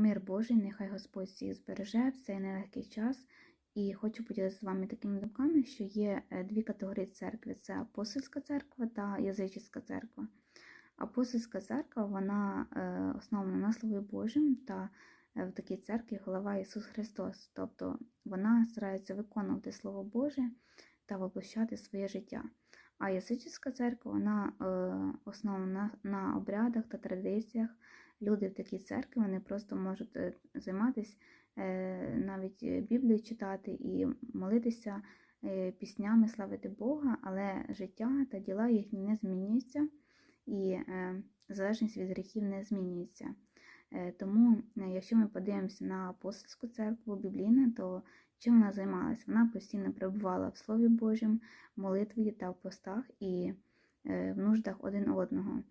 Мир Божий, нехай Господь всіх збереже в цей нелегкий час. І хочу поділитися з вами такими думками, що є е, дві категорії церкви: це апостольська церква та язичницька церква. Апостольська церква вона е, основана на Слові Божим, та е, в такій церкві голова Ісус Христос. Тобто вона старається виконувати Слово Боже та воплощати своє життя. А язичницька церква вона основана на, на обрядах та традиціях. Люди в такій церкві вони просто можуть е, займатися е, навіть Біблію читати і молитися е, піснями, славити Бога, але життя та діла їхні не змінюються, і е, залежність від гріхів не змінюється. Е, Тому, е, якщо ми подивимося на апостольську церкву біблійну, то чим вона займалася? Вона постійно перебувала в Слові Божому, молитві та в постах і е, в нуждах один одного.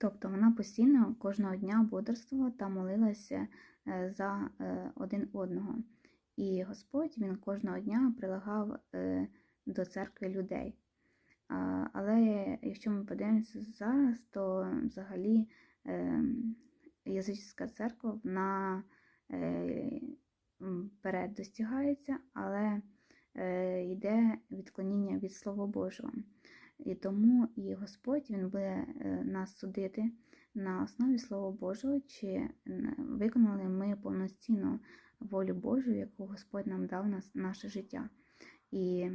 Тобто вона постійно кожного дня бодрствувала та молилася е, за е, один одного. І Господь він кожного дня прилагав е, до церкви людей. Але якщо ми подивимося зараз, то взагалі язичська церква вона вперед достигається, але йде відклоніння від Слова Божого. І тому і Господь Він буде е, нас судити на основі Слова Божого, чи е, виконали ми повноцінно волю Божу, яку Господь нам дав на наше життя. І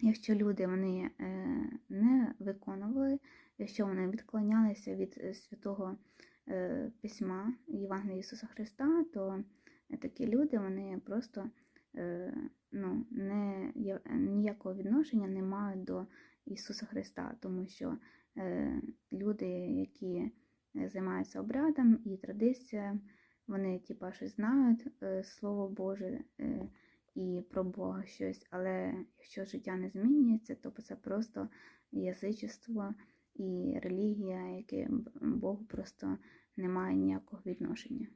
якщо люди вони е, не виконували, якщо вони відклонялися від святого письма Євангелія Ісуса Христа, то такі люди вони просто ну, не, ніякого відношення не мають до Ісуса Христа, тому що е, люди, які займаються обрядом і традиціями, вони типа щось знають е, Слово Боже е, і про Бога щось, але якщо життя не змінюється, то це просто язичество і релігія, яке Богу просто не має ніякого відношення.